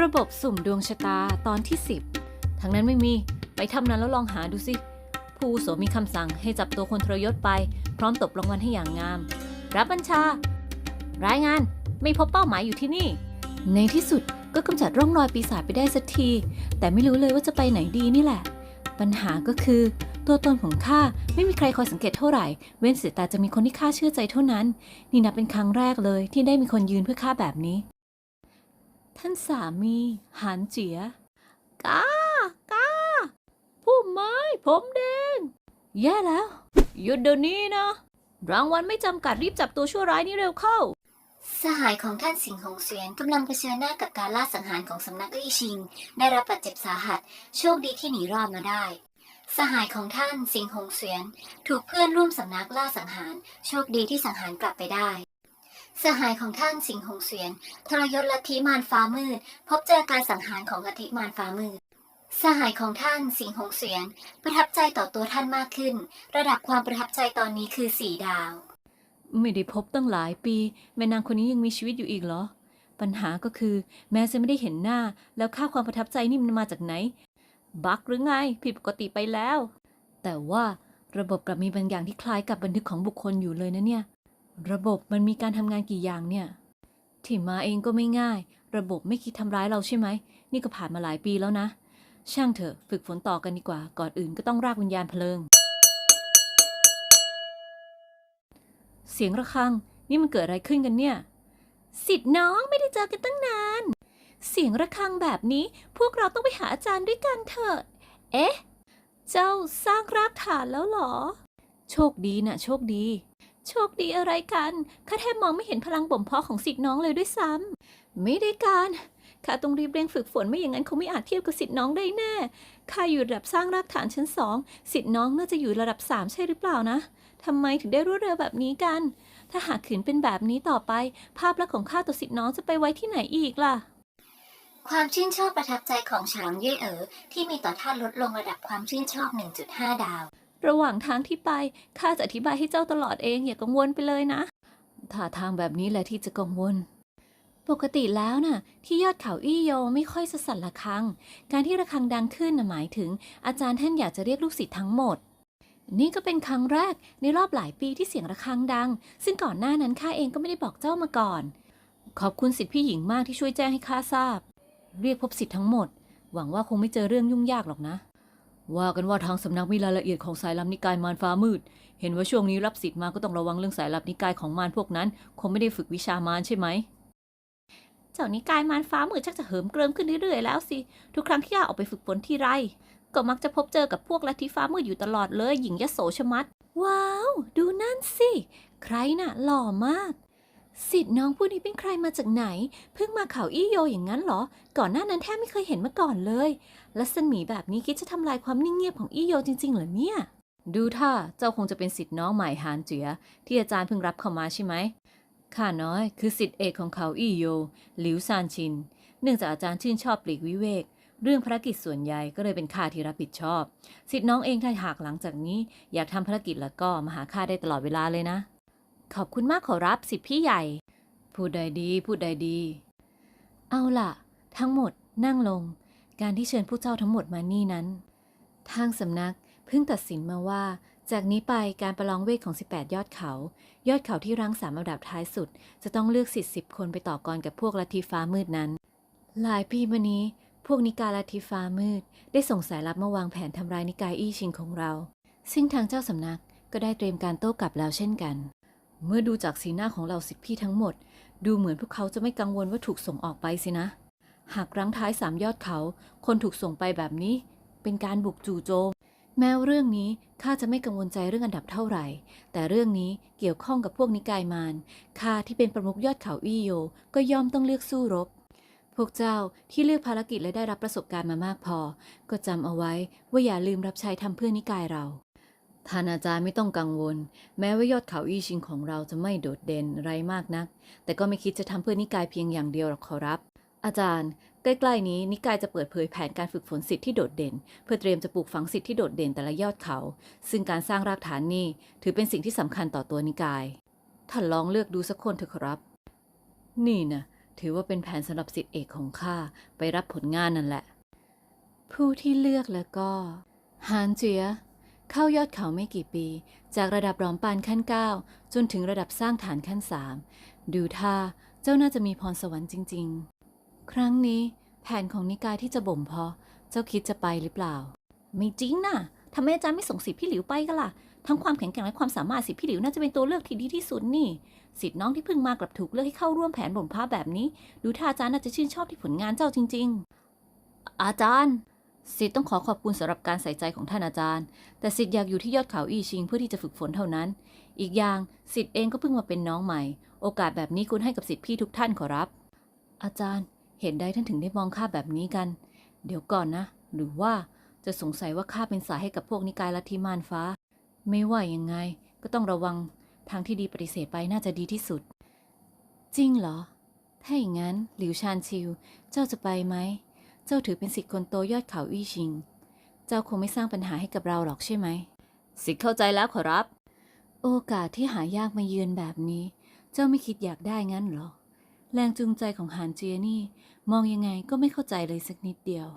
ระบบสุ่มดวงชะตาตอนที่ 10 ทั้งนั้นไม่มี ไปทำนั้นแล้วลองหาดูสิ ผู้โสมีคำสั่งให้จับตัวคนทรยศไป พร้อมตบรางวัลให้อย่างงาม รับบัญชา รายงานไม่พบเป้าหมายอยู่ที่นี่ ในที่สุดก็กำจัดร่องรอยปีศาจไปได้สักที แต่ไม่รู้เลยว่าจะไปไหนดีนี่แหละ ปัญหาก็คือ ตัวตนของข้าไม่มีใครคอยสังเกตเท่าไหร่ เว้นเสียแต่จะมีคนที่ข้าเชื่อใจเท่านั้น นี่นับเป็นครั้งแรกเลยที่ได้มีคนยืนเพื่อข้าแบบนี้ ท่านสามีหานเจียกากาผู้ไม้ผมแดง แย่แล้ว หยุดเดี๋ยวนี้นะ รางวัลไม่จำกัดรีบจับตัวชั่วร้ายนี้เร็วเข้า สหายของท่านสิงห์หงเสวียนกำลังเผชิญหน้ากับการล่าสังหารของสำนักอี้ชิง ได้รับบาดเจ็บสาหัส โชคดีที่หนีรอดมาได้ สหายของท่านสิงห์หงเสวียนถูกเพื่อนร่วมสำนักล่าสังหาร โชคดีที่สังหารกลับไปได้ สหายของท่านสิงห์หงเสวียนทรยศลัทธิมารฟ้ามืด พบเจอการสังหารของลัทธิมารฟ้ามืด สหายของท่านสิงห์หงเสวียนประทับใจต่อตัวท่านมากขึ้น ระดับความประทับใจตอนนี้คือสี่ดาว ไม่ได้พบตั้งหลายปี แม่นางคนนี้ยังมีชีวิตอยู่อีกเหรอ ปัญหาก็คือ แม้จะไม่ได้เห็นหน้า แล้วค่าความประทับใจนี่มันมาจากไหน บักหรือไงผิดปกติไปแล้ว แต่ว่าระบบกลับมีบางอย่างที่คล้ายกับบันทึกของบุคคลอยู่เลยนะเนี่ย ระบบมันมีการทำงานกี่อย่างเนี่ยที่มาเองก็ไม่ง่าย ระบบไม่คิดทำร้ายเราใช่ไหม นี่ก็ผ่านมาหลายปีแล้วนะ ช่างเถอะ ฝึกฝนต่อกันดีกว่า ก่อนอื่นก็ต้องรากวิญญาณเพลิง เสียงระฆัง นี่มันเกิดอะไรขึ้นกันเนี่ย สิทธิ์น้องไม่ได้เจอกันตั้งนาน เสียงระฆังแบบนี้ พวกเราต้องไปหาอาจารย์ด้วยกันเถอะ เอ๊ะ เจ้าสร้างรากฐานแล้วเหรอ โชคดีนะโชคดี โชคดีอะไรกันข้าแทบมองไม่เห็นพลังบ่มเพาะของสิทธิ์น้องเลยด้วยซ้ำไม่ได้การข้าต้องรีบเร่งฝึกฝนไม่อย่างนั้นคงไม่อาจเทียบกับสิทธิ์น้องได้แน่ข้าอยู่ระดับสร้างรากฐานชั้นสองสิทธิ์น้องน่าจะอยู่ระดับสามใช่หรือเปล่านะทำไมถึงได้รวดเร็วแบบนี้กัน ถ้าหากขืนเป็นแบบนี้ต่อไป ภาพลักษณ์ของข้าต่อสิทธิ์น้องจะไปไว้ที่ไหนอีกล่ะ ความชื่นชอบประทับใจของฉางเย่เอ๋อที่มีต่อท่านลดลงระดับความชื่นชอบ 1.5 ดาว ระหว่างทางที่ไปข้าจะอธิบายให้เจ้าตลอดเองอย่ากังวลไปเลยนะท่าทางแบบนี้แหละที่จะกังวล ปกติแล้วน่ะ ที่ยอดเขาอี้โยไม่ค่อยจะสั่นระฆัง การที่ระฆังดังขึ้นน่ะหมายถึง อาจารย์ท่านอยากจะเรียกลูกศิษย์ทั้งหมด นี่ก็เป็นครั้งแรกในรอบหลายปีที่เสียงระฆังดัง ซึ่งก่อนหน้านั้นข้าเองก็ไม่ได้บอกเจ้ามาก่อน ขอบคุณสิทธิพี่หญิงมากที่ช่วยแจ้งให้ข้าทราบ เรียกพบสิทธิ์ทั้งหมด หวังว่าคงไม่เจอเรื่องยุ่งยากหรอกนะ ว่ากันว่าทางสำนักมีรายละเอียดของสายลับนิกายมารฟ้ามืด เห็นว่าช่วงนี้รับสิทธิ์มาก็ต้องระวังเรื่องสายลับนิกายของมารพวกนั้น คงไม่ได้ฝึกวิชามารใช่ไหม เจ้านิกายมารฟ้ามืดชักจะเหิมเกริมขึ้นเรื่อยๆแล้วสิ ทุกครั้งที่ข้าออกไปฝึกฝนที่ไร ก็มักจะพบเจอกับพวกลัทธิฟ้ามืดอยู่ตลอดเลยหญิงยโสชมัด ว้าว ดูนั่นสิ ใครน่ะ หล่อมาก สิทธิ์น้องผู้นี้เป็นใครมาจากไหน เพิ่งมาเขาอี้โยอย่างนั้นเหรอ ก่อนหน้านั้นแทบไม่เคยเห็นมาก่อนเลยลักษมีแบบนี้คิดจะทำลายความนิ่งเงียบของอี้โยจริงๆเหรอเนี่ย ดูท่าเจ้าคงจะเป็นสิทธิ์น้องใหม่หานเจียที่อาจารย์เพิ่งรับเข้ามาใช่ไหมข้าน้อยคือสิทธิ์เอกของเขาอี้โยหลิวซานชิน เนื่องจากอาจารย์ชื่นชอบปลีกวิเวก เรื่องภารกิจส่วนใหญ่ก็เลยเป็นข้าที่รับผิดชอบ สิทธิ์น้องเองถ้าหากหลังจากนี้ อยากทำภารกิจแล้วก็มาหาข้าได้ตลอดเวลาเลยนะ ขอบคุณมากขอรับสิพี่ใหญ่ พูดใดดีพูดใดดี เอาล่ะ ทั้งหมดนั่งลง การที่เชิญผู้เจ้าทั้งหมดมานี่นั้น ทางสำนักเพิ่งตัดสินมาว่า จากนี้ไปการประลองเวทของ 18 ยอดเขา ยอดเขาที่รั้งสามอันดับท้ายสุด จะต้องเลือกสิทธิ์สิบคนไปต่อกรกับพวกลัทธิฟ้ามืดนั้น หลายปีมานี้ พวกนิกายลัทธิฟ้ามืด ได้ส่งสายลับมาวางแผนทำลายนิกายอี้ชิงของเรา ซึ่งทางเจ้าสำนักก็ได้เตรียมการโต้กลับแล้วเช่นกัน เมื่อดูจากสีหน้าของเราสิทธิพี่ทั้งหมด ดูเหมือนพวกเขาจะไม่กังวลว่าถูกส่งออกไปสินะ หากรั้งท้ายสามยอดเขา คนถูกส่งไปแบบนี้ เป็นการบุกจู่โจม แม้เรื่องนี้ข้าจะไม่กังวลใจเรื่องอันดับเท่าไหร่ แต่เรื่องนี้เกี่ยวข้องกับพวกนิกายมารข้าที่เป็นประมุขยอดเขาอี้โย ก็ย่อมต้องเลือกสู้รบ พวกเจ้าที่เลือกภารกิจและได้รับประสบการณ์มามากพอ ก็จำเอาไว้ว่าอย่าลืมรับใช้ทำเพื่อนิกายเรา ท่านอาจารย์ไม่ต้องกังวล แม้ว่ายอดเขาอี้ชิงของเราจะไม่โดดเด่นไรมากนัก แต่ก็ไม่คิดจะทำเพื่อนิกายเพียงอย่างเดียวหรอกขอรับ อาจารย์ ใกล้ๆนี้นิกายจะเปิดเผยแผนการฝึกฝนสิทธิ์ที่โดดเด่น เพื่อเตรียมจะปลูกฝังสิทธิ์ที่โดดเด่นแต่ละยอดเขา ซึ่งการสร้างรากฐานนี้ถือเป็นสิ่งที่สำคัญต่อตัวนิกายท่านลองเลือกดูสักคนเถอะครับ นี่นะถือว่าเป็นแผนสำหรับสิทธิเอกของข้าไปรับผลงานนั่นแหละ ผู้ที่เลือกแล้วก็ หานเจีย เข้ายอดเขาไม่กี่ปี จากระดับรอมปานขั้น 9 จนถึงระดับสร้างฐานขั้น 3 ดูท่าเจ้าน่าจะมีพรสวรรค์จริง ๆ ครั้งนี้แผนของนิกายที่จะบ่มเพาะเจ้าคิดจะไปหรือเปล่า ไม่จริงนะทำไมอาจารย์ไม่ส่งสิทธิพี่หลิวไปกันล่ะ ทั้งความแข็งแกร่งและความสามารถสิทธิพี่หลิวน่าจะเป็นตัวเลือกที่ดีที่สุดนี่ สิทธิน้องที่เพิ่งมากลับถูกเลือกให้เข้าร่วมแผนบ่มเพาะแบบนี้ ดูท่าอาจารย์น่าจะชื่นชอบที่ผลงานเจ้าจริง ๆ อาจารย์ สิทธิ์ต้องขอขอบคุณสำหรับการใส่ใจของท่านอาจารย์ แต่สิทธิ์อยากอยู่ที่ยอดเขาอีชิงเพื่อที่จะฝึกฝนเท่านั้น อีกอย่างสิทธิ์เองก็เพิ่งมาเป็นน้องใหม่ โอกาสแบบนี้ควรให้กับสิทธิ์พี่ทุกท่านขอรับ อาจารย์ เห็นได้ท่านถึงได้มองข้าแบบนี้กัน เดี๋ยวก่อนนะ หรือว่าจะสงสัยว่าข้าเป็นสายให้กับพวกนิกายลัทธิมารฟ้า ไม่ว่ายังไง ก็ต้องระวังทางที่ดีปฏิเสธไปน่าจะดีที่สุด จริงเหรอ ถ้าอย่างนั้นหลิวชานชิว เจ้าจะไปไหม เจ้าถือเป็นสิทธิ์คนโตยอดเขาอี้ชิง เจ้าคงไม่สร้างปัญหาให้กับเราหรอกใช่ไหม สิทธิ์เข้าใจแล้วขอรับ โอกาสที่หายากมาเยือนแบบนี้ เจ้าไม่คิดอยากได้งั้นเหรอ แรงจูงใจของหานเจียนี่ มองยังไงก็ไม่เข้าใจเลยสักนิดเดียว